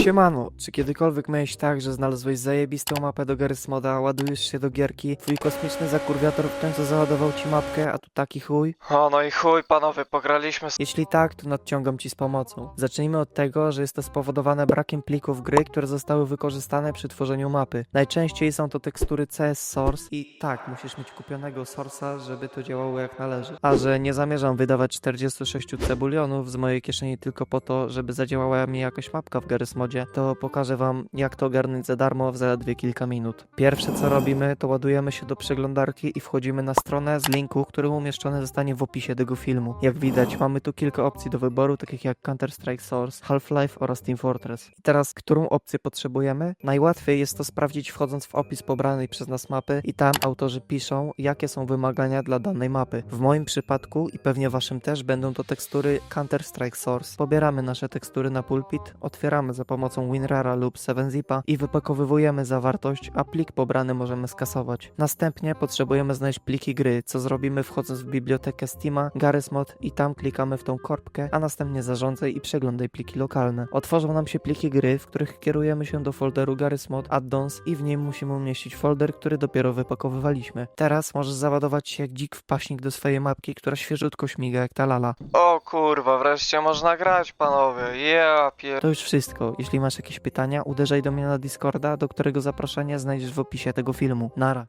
Siemano, czy kiedykolwiek miałeś tak, że znalazłeś zajebistą mapę do Garry's Moda, ładujesz się do gierki, twój kosmiczny zakurwiator w końcu załadował ci mapkę, a tu taki chuj? O, no i chuj, panowie, pograliśmy z... Jeśli tak, to nadciągam ci z pomocą. Zacznijmy od tego, że jest to spowodowane brakiem plików gry, które zostały wykorzystane przy tworzeniu mapy. Najczęściej są to tekstury CS Source i tak, musisz mieć kupionego Source'a, żeby to działało jak należy. A że nie zamierzam wydawać 46 cebulionów z mojej kieszeni tylko po to, żeby zadziałała mi jakoś mapka w Garry's Modzie, to pokażę wam, jak to ogarnąć za darmo w zaledwie kilka minut. Pierwsze co robimy, to ładujemy się do przeglądarki i wchodzimy na stronę z linku, który umieszczony zostanie w opisie tego filmu. Jak widać, mamy tu kilka opcji do wyboru, takich jak Counter-Strike Source, Half-Life oraz Team Fortress. I teraz, którą opcję potrzebujemy? Najłatwiej jest to sprawdzić wchodząc w opis pobranej przez nas mapy i tam autorzy piszą, jakie są wymagania dla danej mapy. W moim przypadku i pewnie waszym też będą to tekstury Counter-Strike Source. Pobieramy nasze tekstury na pulpit, otwieramy za pomocą WinRara lub 7zipa i wypakowywujemy zawartość, a plik pobrany możemy skasować. Następnie potrzebujemy znaleźć pliki gry, co zrobimy wchodząc w bibliotekę Steama, Garry's Mod i tam klikamy w tą korbkę, a następnie zarządzaj i przeglądaj pliki lokalne. Otworzą nam się pliki gry, w których kierujemy się do folderu Garry's Mod Addons i w nim musimy umieścić folder, który dopiero wypakowywaliśmy. Teraz możesz załadować się jak dzik w paśnik do swojej mapki, która świeżutko śmiga jak ta lala. O kurwa, wreszcie można grać, panowie. Ja pier... To już wszystko. Jeśli masz jakieś pytania, uderzaj do mnie na Discorda, do którego zaproszenie znajdziesz w opisie tego filmu. Nara.